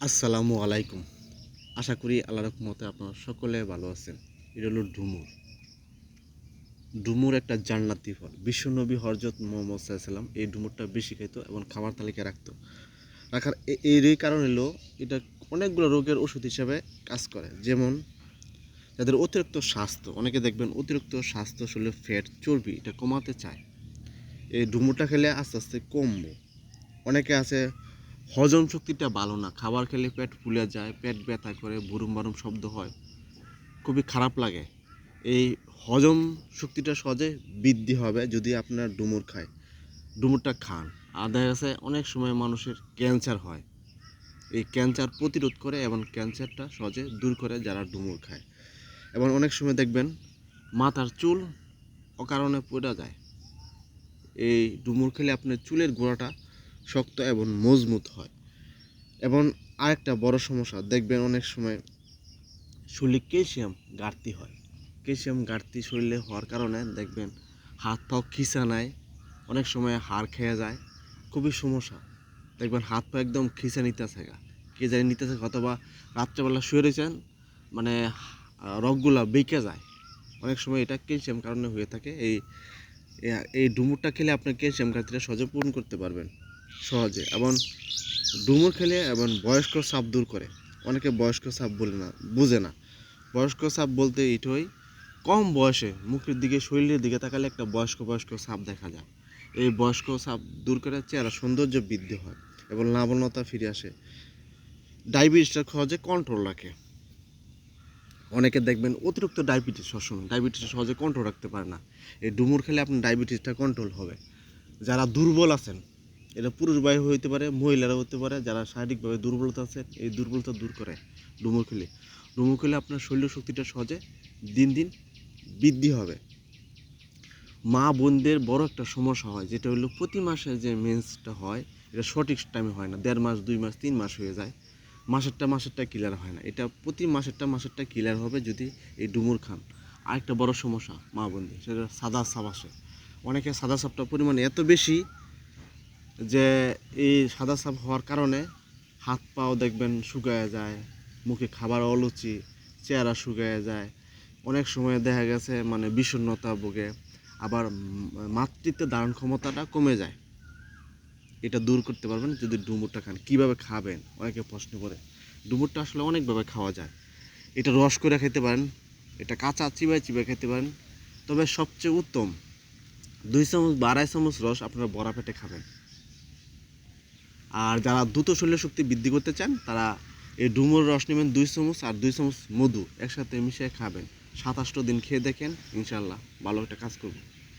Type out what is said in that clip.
আসসালামু আলাইকুম। আশা করি আল্লাহ রকমতে আপনারা সকলে ভালো আছেন। এটা হলো ডুমুর। ডুমুর একটা জান্নাতি ফল। বিশ্বনবী হরজত মোহাম্মদ সাল্লাম এই ডুমুরটা বেশি খাইতো এবং খাবার তালিকায় রাখতো। রাখার এরই কারণ হলো, এটা অনেকগুলো রোগের ওষুধ হিসাবে কাজ করে। যেমন, যাদের অতিরিক্ত স্বাস্থ্য, অনেকে দেখবেন অতিরিক্ত স্বাস্থ্য শরীরে ফ্যাট চর্বি, এটা কমাতে চায়। এই ডুমুরটা খেলে আস্তে আস্তে কমবে। অনেকে আছে হজম শক্তিটা ভালো না। খাবার খেলে পেট ফুলে যায়, পেট ব্যথা করে বুরুম বারুম শব্দ হয়। খুবই খারাপ লাগে। এই হজম শক্তিটা সহজে বৃদ্ধি হবে যদি আপনার ডুমুর খায়। ডুমুরটা খান। আর দেখা গেছে অনেক সময় মানুষের ক্যান্সার হয়। এই ক্যান্সার প্রতিরোধ করে এবং ক্যান্সারটা সহজে দূর করে যারা ডুমুর খায়। এবং অনেক সময় দেখবেন মাথার চুল অকারণে পড়ে যায়। এই ডুমুর খেলে আপনার চুলের গোড়াটা শক্ত এবং মজবুত হয়। এবং আরেকটা বড় সমস্যা, দেখবেন অনেক সময় শরীরে ক্যালসিয়াম ঘাটতি হয়। ক্যালসিয়াম ঘাটতি শরীরে হওয়ার কারণে দেখবেন হাত পাও খিসা নেয়, অনেক সময় হাড় খেয়ে যায়, খুবই সমস্যা। দেখবেন হাত পা একদম খিসা নিতে থাকা কে জানি নিতে থাকে অথবা রাত্রেবেলা শুয়ে রয়েছেন মানে রগগুলা বেঁকে যায়। অনেক সময় এটা ক্যালসিয়াম কারণে হয়ে থাকে। এই এই ডুমুরটা খেলে আপনি ক্যালসিয়াম ঘাটতিটা সহজে পূরণ করতে পারবেন। সহজে এবং ডুমুর খেলে এবং বয়স্ক সাপ দূর করে। অনেকে বয়স্ক সাপ বলে না, বুঝে না। বয়স্ক সাপ বলতে এটাই কম বয়সে মুখের দিকে, শরীরের দিকে তাকালে একটা বয়স্ক বয়স্ক সাপ দেখা যায়। এই বয়স্ক সাপ দূর করে চেহারা সৌন্দর্য বৃদ্ধি হয় এবং লাবণ্যতা ফিরে আসে। ডায়াবেটিসটা সহজে কন্ট্রোল রাখে। অনেকে দেখবেন অতিরিক্ত ডায়াবেটিস সবসময় ডায়াবেটিস সহজে কন্ট্রোল রাখতে পারে না। এই ডুমুর খেলে আপনার ডায়াবেটিসটা কন্ট্রোল হবে। যারা দুর্বল আছেন এটা পুরুষ বায়ু হতে পারে মহিলারা হতে পারে, যারা শারীরিকভাবে দুর্বলতা আছে, এই দুর্বলতা দূর করে ডুমুর খেলে ডুমুর খেলে আপনার শরীর শক্তিটা সহজে দিন দিন বৃদ্ধি হবে। মা বোনদের বড় একটা সমস্যা হয়, যেটা হলো প্রতি মাসে যে মেন্সটা হয়, এটা সঠিক টাইমে হয় না, দেড় মাস, দুই মাস, তিন মাস হয়ে যায়। মাসেরটা মাসেরটা ক্লিয়ার হয় না। এটা প্রতি মাসেরটা মাসেরটা ক্লিয়ার হবে যদি এই ডুমুর খান। আরেকটা বড় সমস্যা মা বোনদের, সেটা সাদা সাপ আসে। অনেকে সাদা সাপটার পরিমাণ এত বেশি যে এই সাদা সাপ হওয়ার কারণে হাত পাও দেখবেন শুকায় যায়, মুখে খাবার অলুচি, চেহারা শুকায় যায়। অনেক সময় দেখা গেছে মানে বিষণ্ণতা ভোগে, আবার মাতৃত্বে ধারণ ক্ষমতাটা কমে যায়। এটা দূর করতে পারবেন যদি ডুমুরটা খান। কীভাবে খাবেন? অনেকে প্রশ্ন করে। ডুমুরটা আসলে অনেকভাবে খাওয়া যায়। এটা রস করে খেতে পারেন, এটা কাঁচা চিবাই চিবাই খেতে পারেন। তবে সবচেয়ে উত্তম দুই চামচ বা আড়াই চামচ রস আপনারা বড়া পেটে খাবেন। আর যারা দ্রুত শরীরের শক্তি বৃদ্ধি করতে চান, তারা এই ডুমুর রস নেবেন দুই চামচ আর দুই চামচ মধু একসাথে মিশিয়ে খাবেন। সাতাশটো দিন খেয়ে দেখেন ইনশাল্লাহ ভালো একটা কাজ করবে।